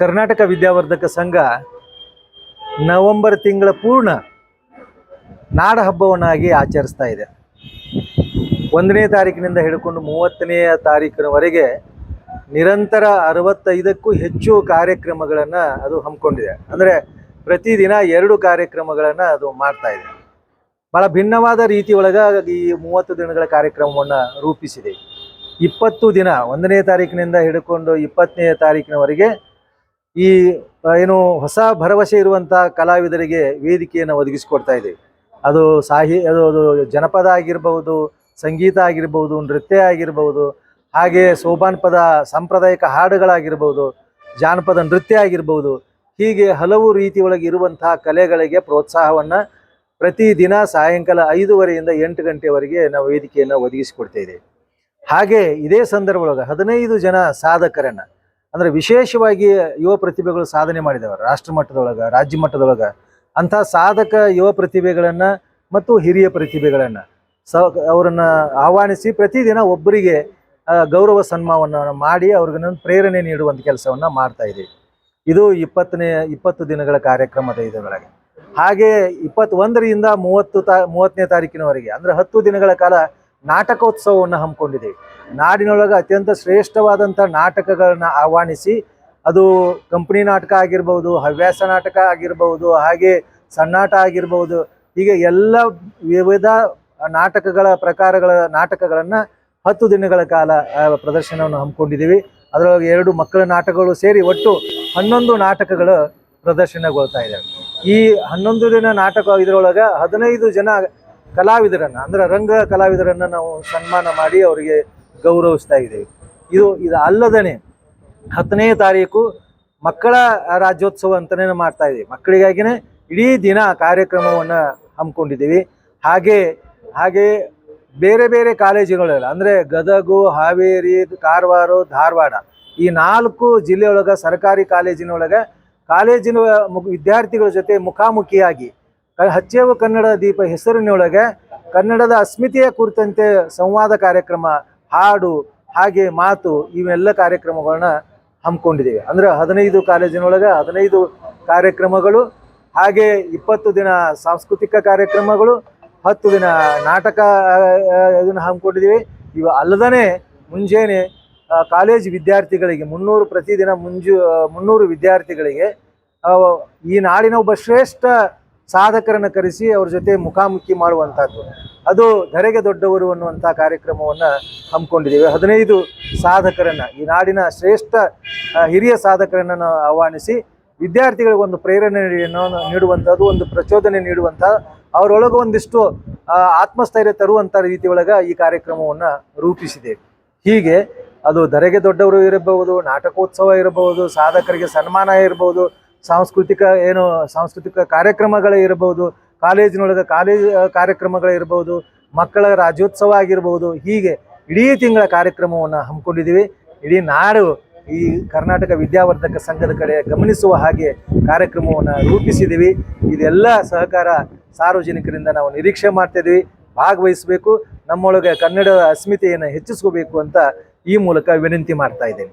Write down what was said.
ಕರ್ನಾಟಕ ವಿದ್ಯಾವರ್ಧಕ ಸಂಘ ನವೆಂಬರ್ ತಿಂಗಳ ಪೂರ್ಣ ನಾಡ ಹಬ್ಬವನ್ನಾಗಿ ಆಚರಿಸ್ತಾ ಇದೆ. ಒಂದನೇ ತಾರೀಕಿನಿಂದ ಹಿಡ್ಕೊಂಡು ಮೂವತ್ತನೆಯ ತಾರೀಕಿನವರೆಗೆ ನಿರಂತರ ಅರವತ್ತೈದಕ್ಕೂ ಹೆಚ್ಚು ಕಾರ್ಯಕ್ರಮಗಳನ್ನು ಅದು ಹಮ್ಮಿಕೊಂಡಿದೆ. ಅಂದರೆ ಪ್ರತಿದಿನ ಎರಡು ಕಾರ್ಯಕ್ರಮಗಳನ್ನು ಅದು ಮಾಡ್ತಾ ಇದೆ. ಭಾಳ ಭಿನ್ನವಾದ ರೀತಿ ಒಳಗ ಈ ಮೂವತ್ತು ದಿನಗಳ ಕಾರ್ಯಕ್ರಮವನ್ನು ರೂಪಿಸಿದೆ. ಇಪ್ಪತ್ತು ದಿನ, ಒಂದನೇ ತಾರೀಕಿನಿಂದ ಹಿಡ್ಕೊಂಡು ಇಪ್ಪತ್ತನೇ ತಾರೀಕಿನವರೆಗೆ ಈ ಏನು ಹೊಸ ಭರವಸೆ ಇರುವಂಥ ಕಲಾವಿದರಿಗೆ ವೇದಿಕೆಯನ್ನು ಒದಗಿಸಿಕೊಡ್ತಾ ಇದೆ. ಅದು ಸಾಹಿ, ಅದು ಅದು ಜನಪದ ಆಗಿರ್ಬೋದು ಸಂಗೀತ ಆಗಿರ್ಬೋದು ನೃತ್ಯ ಆಗಿರ್ಬೋದು ಹಾಗೆ ಸೋಪಾನ್ ಪದ ಸಾಂಪ್ರದಾಯಿಕ ಹಾಡುಗಳಾಗಿರ್ಬೋದು ಜಾನಪದ ನೃತ್ಯ ಆಗಿರ್ಬೋದು ಹೀಗೆ ಹಲವು ರೀತಿ ಒಳಗೆ ಇರುವಂತಹ ಕಲೆಗಳಿಗೆ ಪ್ರೋತ್ಸಾಹವನ್ನು ಪ್ರತಿದಿನ ಸಾಯಂಕಾಲ ಐದೂವರೆಯಿಂದ ಎಂಟು ಗಂಟೆವರೆಗೆ ನಾವು ವೇದಿಕೆಯನ್ನು ಒದಗಿಸಿಕೊಡ್ತಾ ಇದೆ ಹಾಗೆ ಇದೇ ಸಂದರ್ಭ ಒಳಗೆ ಹದಿನೈದು ಜನ ಸಾಧಕರನ್ನ ಅಂದ್ರೆ ವಿಶೇಷವಾಗಿ ಯುವ ಪ್ರತಿಭೆಗಳು ಸಾಧನೆ ಮಾಡಿದವರು, ರಾಷ್ಟ್ರ ಮಟ್ಟದೊಳಗೆ, ರಾಜ್ಯ ಮಟ್ಟದೊಳಗೆ. ಅಂಥ ಸಾಧಕ ಯುವ ಪ್ರತಿಭೆಗಳನ್ನ ಮತ್ತು ಹಿರಿಯ ಪ್ರತಿಭೆಗಳನ್ನ ಸ, ಅವರನ್ನ ಆಹ್ವಾನಿಸಿ ಪ್ರತಿದಿನ ಒಬ್ಬರಿಗೆ ಗೌರವ ಸನ್ಮಾನವನ್ನು ಮಾಡಿ ಅವ್ರಿಗೆ ಪ್ರೇರಣೆ ನೀಡುವಂಥ ಕೆಲಸವನ್ನ ಮಾಡ್ತಾ ಇದ್ದೀವಿ ಇದು ಇಪ್ಪತ್ತನೇ, ಇಪ್ಪತ್ತು ದಿನಗಳ ಕಾರ್ಯಕ್ರಮದ ಇದರೊಳಗೆ. ಹಾಗೆ ಇಪ್ಪತ್ತೊಂದರಿಂದ ಮೂವತ್ತು ತಾ, ಮೂವತ್ತನೇ ತಾರೀಕಿನವರೆಗೆ, ಅಂದ್ರೆ ಹತ್ತು ದಿನಗಳ ಕಾಲ ನಾಟಕೋತ್ಸವವನ್ನು ಹಮ್ಮಿಕೊಂಡಿದೆ. ನಾಡಿನೊಳಗೆ ಅತ್ಯಂತ ಶ್ರೇಷ್ಠವಾದಂಥ ನಾಟಕಗಳನ್ನ ಆಹ್ವಾನಿಸಿ, ಅದು ಕಂಪನಿ ನಾಟಕ ಆಗಿರ್ಬೋದು, ಹವ್ಯಾಸ ನಾಟಕ ಆಗಿರ್ಬೋದು, ಹಾಗೆ ಸಣ್ಣಾಟ ಆಗಿರ್ಬೋದು, ಹೀಗೆ ಎಲ್ಲ ವಿವಿಧ ನಾಟಕಗಳ ಪ್ರಕಾರಗಳ ನಾಟಕಗಳನ್ನು ಹತ್ತು ದಿನಗಳ ಕಾಲ ಪ್ರದರ್ಶನವನ್ನು ಹಮ್ಮಿಕೊಂಡಿದ್ದೀವಿ. ಅದರೊಳಗೆ ಎರಡು ಮಕ್ಕಳ ನಾಟಕಗಳು ಸೇರಿ ಒಟ್ಟು ಹನ್ನೊಂದು ನಾಟಕಗಳು ಪ್ರದರ್ಶನಗೊಳ್ತಾ ಇದ್ದಾವೆ ಈ ಹನ್ನೊಂದು ದಿನ ನಾಟಕ ಇದರೊಳಗೆ ಹದಿನೈದು ಜನ ಕಲಾವಿದರನ್ನು, ಅಂದ್ರೆ ರಂಗ ಕಲಾವಿದರನ್ನು ನಾವು ಸನ್ಮಾನ ಮಾಡಿ ಅವರಿಗೆ ಗೌರವಿಸ್ತಾ ಇದ್ದೇವೆ. ಇದು ಇದು ಅಲ್ಲದೇ ಹತ್ತನೇ ತಾರೀಕು ಮಕ್ಕಳ ರಾಜ್ಯೋತ್ಸವ ಅಂತಲೇ ಮಾಡ್ತಾ ಇದ್ದೀವಿ. ಮಕ್ಕಳಿಗಾಗಿನೇ ಇಡೀ ದಿನ ಕಾರ್ಯಕ್ರಮವನ್ನು ಹಮ್ಮಿಕೊಂಡಿದ್ದೀವಿ. ಹಾಗೆ ಹಾಗೆ ಬೇರೆ ಬೇರೆ ಕಾಲೇಜುಗಳೆಲ್ಲ, ಅಂದರೆ ಗದಗು, ಹಾವೇರಿ, ಕಾರವಾರ, ಧಾರವಾಡ ಈ ನಾಲ್ಕು ಜಿಲ್ಲೆಯೊಳಗೆ, ಸರ್ಕಾರಿ ಕಾಲೇಜಿನೊಳಗೆ ಕಾಲೇಜಿನ ವಿದ್ಯಾರ್ಥಿಗಳ ಜೊತೆ ಮುಖಾಮುಖಿಯಾಗಿ ಹಚ್ಚೇವು ಕನ್ನಡ ದೀಪ ಹೆಸರಿನೊಳಗೆ ಕನ್ನಡದ ಅಸ್ಮಿತೆಯ ಕುರಿತಂತೆ ಸಂವಾದ ಕಾರ್ಯಕ್ರಮ, ಹಾಡು, ಹಾಗೆ ಮಾತು ಇವೆಲ್ಲ ಕಾರ್ಯಕ್ರಮಗಳನ್ನ ಹಮ್ಮಿಕೊಂಡಿದ್ದೀವಿ. ಅಂದ್ರೆ ಹದಿನೈದು ಕಾಲೇಜಿನೊಳಗೆ ಹದಿನೈದು ಕಾರ್ಯಕ್ರಮಗಳು, ಹಾಗೆ ಇಪ್ಪತ್ತು ದಿನ ಸಾಂಸ್ಕೃತಿಕ ಕಾರ್ಯಕ್ರಮಗಳು, ಹತ್ತು ದಿನ ನಾಟಕ ಇದನ್ನು ಹಮ್ಮಿಕೊಂಡಿದ್ದೀವಿ. ಇವು ಅಲ್ಲದೇ ಮುಂಜಾನೆ ಕಾಲೇಜ್ ವಿದ್ಯಾರ್ಥಿಗಳಿಗೆ ಮುನ್ನೂರು ಪ್ರತಿದಿನ ಮುಂಜು ಮುನ್ನೂರು ವಿದ್ಯಾರ್ಥಿಗಳಿಗೆ ಈ ನಾಡಿನ ಒಬ್ಬ ಶ್ರೇಷ್ಠ ಸಾಧಕರನ್ನು ಕರೆಸಿ ಅವ್ರ ಜೊತೆ ಮುಖಾಮುಖಿ ಮಾಡುವಂಥದ್ದು ಅದು ಧರೆಗೆ ದೊಡ್ಡವರು ಅನ್ನುವಂಥ ಕಾರ್ಯಕ್ರಮವನ್ನು ಹಮ್ಮಿಕೊಂಡಿದ್ದೇವೆ. ಹದಿನೈದು ಸಾಧಕರನ್ನು, ಈ ನಾಡಿನ ಶ್ರೇಷ್ಠ ಹಿರಿಯ ಸಾಧಕರನ್ನು ಆಹ್ವಾನಿಸಿ ವಿದ್ಯಾರ್ಥಿಗಳಿಗೆ ಒಂದು ಪ್ರೇರಣೆ ನೀಡುವಂಥದ್ದು ಒಂದು ಪ್ರಚೋದನೆ ನೀಡುವಂಥ ಅವರೊಳಗೆ ಒಂದಿಷ್ಟು ಆತ್ಮಸ್ಥೈರ್ಯ ತರುವಂಥ ಒಳಗೆ ಈ ಕಾರ್ಯಕ್ರಮವನ್ನು ರೂಪಿಸಿದೆ ಹೀಗೆ ಅದು ಧರೆಗೆ ದೊಡ್ಡವರು ಇರಬಹುದು, ನಾಟಕೋತ್ಸವ ಇರಬಹುದು, ಸಾಧಕರಿಗೆ ಸನ್ಮಾನ ಇರಬಹುದು ಸಾಂಸ್ಕೃತಿಕ ಏನು ಸಾಂಸ್ಕೃತಿಕ ಕಾರ್ಯಕ್ರಮಗಳೇ ಇರಬಹುದು ಕಾಲೇಜಿನೊಳಗೆ ಕಾಲೇಜ್ ಕಾರ್ಯಕ್ರಮಗಳೇ ಇರಬಹುದು ಮಕ್ಕಳ ರಾಜ್ಯೋತ್ಸವ ಆಗಿರ್ಬೋದು, ಹೀಗೆ ಇಡೀ ತಿಂಗಳ ಕಾರ್ಯಕ್ರಮವನ್ನು ಹಮ್ಮಿಕೊಂಡಿದ್ದೀವಿ. ಇಡೀ ನಾಡು ಈ ಕರ್ನಾಟಕ ವಿದ್ಯಾವರ್ಧಕ ಸಂಘದ ಕಡೆ ಗಮನಿಸುವ ಹಾಗೆ ಕಾರ್ಯಕ್ರಮವನ್ನು ರೂಪಿಸಿದ್ದೀವಿ. ಇದೆಲ್ಲ ಸಹಕಾರ ಸಾರ್ವಜನಿಕರಿಂದ ನಾವು ನಿರೀಕ್ಷೆ ಮಾಡ್ತಿದ್ದೀವಿ. ಭಾಗವಹಿಸಬೇಕು. ನಮ್ಮೊಳಗೆ ಕನ್ನಡ ಅಸ್ಮಿತೆಯನ್ನು ಹೆಚ್ಚಿಸ್ಕೋಬೇಕು ಅಂತ ಈ ಮೂಲಕ ವಿನಂತಿ ಮಾಡ್ತಾ ಇದ್ದೇನೆ.